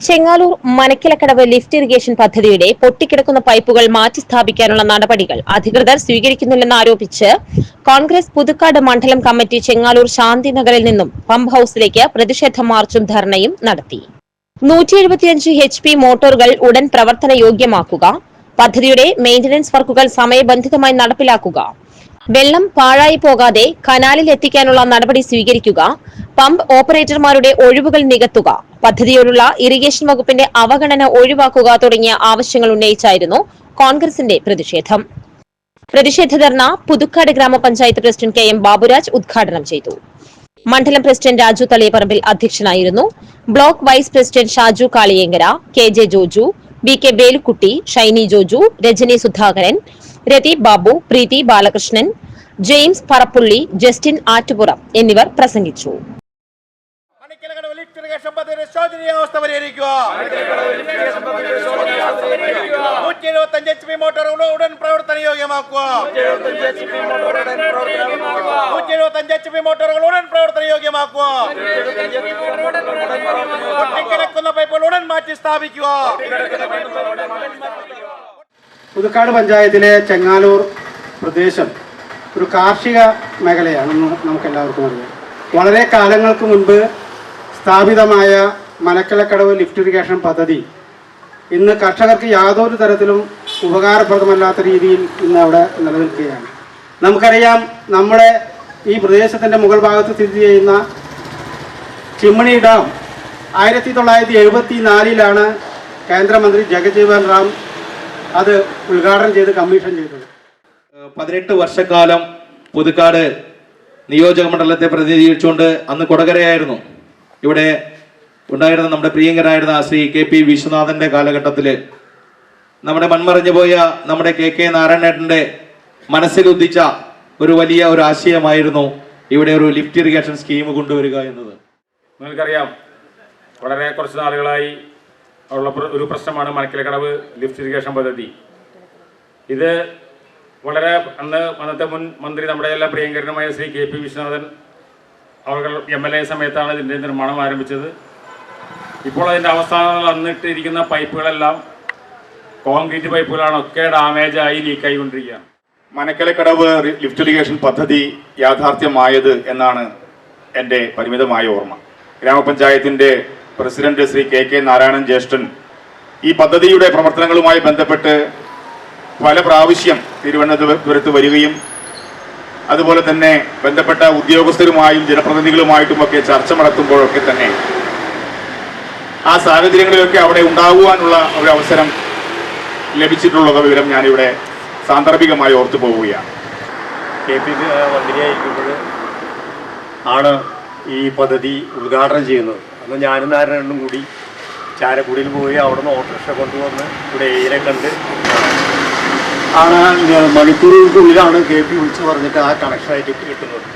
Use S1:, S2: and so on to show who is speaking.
S1: Chengaloor മനക്കിലക്കടവ് lift irrigation പദ്ധതിയുടെ പൊട്ടിക്കിടക്കുന്ന പൈപ്പുകൾ മാറ്റി സ്ഥാപിക്കാനുള്ള നടപടികൾ അധികൃതർ സ്വീകരിക്കുന്നില്ലെന്ന് ആരോപിച്ച് കോൺഗ്രസ് പുതുക്കാട് മണ്ഡലം കമ്മിറ്റി ചെങ്ങാലൂർ ശാന്തിനഗറിൽ നിന്നും പമ്പ് ഹൌസിലേക്ക് പ്രതിഷേധ മാർച്ചും ധർണയും നടത്തി. നൂറ്റി എഴുപത്തിയഞ്ച് എച്ച് പി മോട്ടോറുകൾ ഉടൻ പ്രവർത്തന യോഗ്യമാക്കുക പദ്ധതിയുടെ മെയിന്റനൻസ് വർക്കുകൾ സമയബന്ധിതമായി നടപ്പിലാക്കുക വെള്ളം പാഴായി പോകാതെ കനാലിൽ എത്തിക്കാനുള്ള നടപടി സ്വീകരിക്കുക പമ്പ് ഓപ്പറേറ്റർമാരുടെ ഒഴിവുകൾ നികത്തുക പദ്ധതിയോടുള്ള ഇറിഗേഷൻ വകുപ്പിന്റെ അവഗണന ഒഴിവാക്കുക തുടങ്ങിയ ആവശ്യങ്ങൾ ഉന്നയിച്ചായിരുന്നു കോൺഗ്രസിന്റെ പ്രതിഷേധം. പ്രതിഷേധ ധർണ പുതുക്കാട് ഗ്രാമപഞ്ചായത്ത് പ്രസിഡന്റ് കെ എം ബാബുരാജ് ഉദ്ഘാടനം ചെയ്തു. മണ്ഡലം പ്രസിഡന്റ് രാജു തളിയപ്പറമ്പിൽ അധ്യക്ഷനായിരുന്നു. Block vice president Shaju Kaliyenkara K J Joju V K Velukutty Shiny Joju Rajani Sudhakaran Ratheep Babu Preethi Balakrishnan James Parappully Justin Attupuram എന്നിവർ പ്രസംഗിച്ചു.
S2: ശോചനീയാവസ്ഥ പൈപ്പുകൾ ഉടൻ മാറ്റി സ്ഥാപിക്കുക.
S3: പുതുക്കാട് പഞ്ചായത്തിലെ ചെങ്ങാലൂർ പ്രദേശം ഒരു കാർഷിക മേഖലയാണെന്ന് നമുക്ക് എല്ലാവർക്കും അറിയാം. വളരെ കാലങ്ങൾക്ക് മുൻപ് സ്ഥാപിതമായ മനക്കലക്കടവ് ലിഫ്റ്റ് ഇറിഗേഷൻ പദ്ധതി ഇന്ന് കർഷകർക്ക് യാതൊരു തരത്തിലും ഉപകാരപ്രദമല്ലാത്ത രീതിയിൽ ഇന്ന് അവിടെ നിലനിൽക്കുകയാണ്. നമുക്കറിയാം നമ്മുടെ ഈ പ്രദേശത്തിന്റെ മുകൾ ഭാഗത്ത് സ്ഥിതി ചെയ്യുന്ന ചിമ്മണി ഡാം ആയിരത്തി തൊള്ളായിരത്തി എഴുപത്തി നാലിലാണ് കേന്ദ്രമന്ത്രി ജഗജീവൻ റാം അത് ഉദ്ഘാടനം ചെയ്ത് കമ്മീഷൻ ചെയ്തത്.
S4: പതിനെട്ട് വർഷക്കാലം പുതുക്കാട് നിയോജക മണ്ഡലത്തെ പ്രതിനിധീകരിച്ചുകൊണ്ട് അന്ന് കൊടകരയായിരുന്നു. ഇവിടെ ഉണ്ടായിരുന്ന നമ്മുടെ പ്രിയങ്കരായിരുന്ന ശ്രീ കെ പി വിശ്വനാഥന്റെ കാലഘട്ടത്തിൽ നമ്മുടെ മൺമറഞ്ഞു പോയ നമ്മുടെ കെ കെ നാരായണേട്ടന്റെ മനസ്സിലുദ്ധിച്ച ഒരു വലിയ ഒരു ആശയമായിരുന്നു ഇവിടെ ഒരു ലിഫ്റ്റ് ഇറിഗേഷൻ സ്കീം കൊണ്ടുവരിക എന്നത്.
S5: നിങ്ങൾക്കറിയാം വളരെ കുറച്ച് നാളുകളായി ഉള്ള ഒരു പ്രശ്നമാണ് മണക്കിലക്കടവ് ലിഫ്റ്റ് ഇറിഗേഷൻ പദ്ധതി. ഇത് വളരെ അന്ന് അന്നത്തെ മുൻ മന്ത്രി നമ്മുടെ എല്ലാ പ്രിയങ്കരനുമായ ശ്രീ കെ പി വിശ്വനാഥൻ അവർ എം എൽ എ സമയത്താണ് ഇതിന്റെ നിർമ്മാണം ആരംഭിച്ചത്. ഇപ്പോൾ അതിന്റെ അവസാനം വന്നിട്ടിരിക്കുന്ന പൈപ്പുകളെല്ലാം കോൺക്രീറ്റ് പൈപ്പുകളാണ് ഒക്കെ ഡാമേജ് ആയി ലീക്കായി കൊണ്ടിരിക്കുകയാണ്
S6: മനക്കലക്കടവ് ലിഫ്റ്റ് ഇറിഗേഷൻ പദ്ധതി യാഥാർത്ഥ്യമായത് എന്നാണ് എന്റെ പരിമിതമായ ഓർമ്മ. ഗ്രാമപഞ്ചായത്തിന്റെ president Shri K K Narayanan ജ്യേഷ്ഠൻ ഈ പദ്ധതിയുടെ പ്രവർത്തനങ്ങളുമായി ബന്ധപ്പെട്ട് പല പ്രാവശ്യം തിരുവനന്തപുരത്ത് വരികയും അതുപോലെ തന്നെ ബന്ധപ്പെട്ട ഉദ്യോഗസ്ഥരുമായും ജനപ്രതിനിധികളുമായിട്ടുമൊക്കെ ചർച്ച നടത്തുമ്പോഴൊക്കെ തന്നെ ആ സാഹചര്യങ്ങളിലൊക്കെ അവിടെ ഉണ്ടാകുവാനുള്ള ഒരു അവസരം ലഭിച്ചിട്ടുള്ള വിവരം ഞാനിവിടെ സാന്ദർഭികമായി ഓർത്തു പോവുകയാണ്.
S7: കെ പി മന്ത്രിയായിരിക്കുമ്പോൾ ആണ് ഈ പദ്ധതി ഉദ്ഘാടനം ചെയ്യുന്നത്. അന്ന് ഞാനും നാരായണനും കൂടി ചാരക്കുടിയിൽ പോയി അവിടെ നിന്ന് ഓട്ടോറിക്ഷ കൊണ്ടുവന്ന് ഇവിടെ ഏരിയ കണ്ട് ആണ് മണിക്കൂറുകൾക്കുള്ളിലാണ് കെ പി വിളിച്ചു പറഞ്ഞിട്ട് ആ കണക്ഷനായിട്ട് കിട്ടുന്നത്.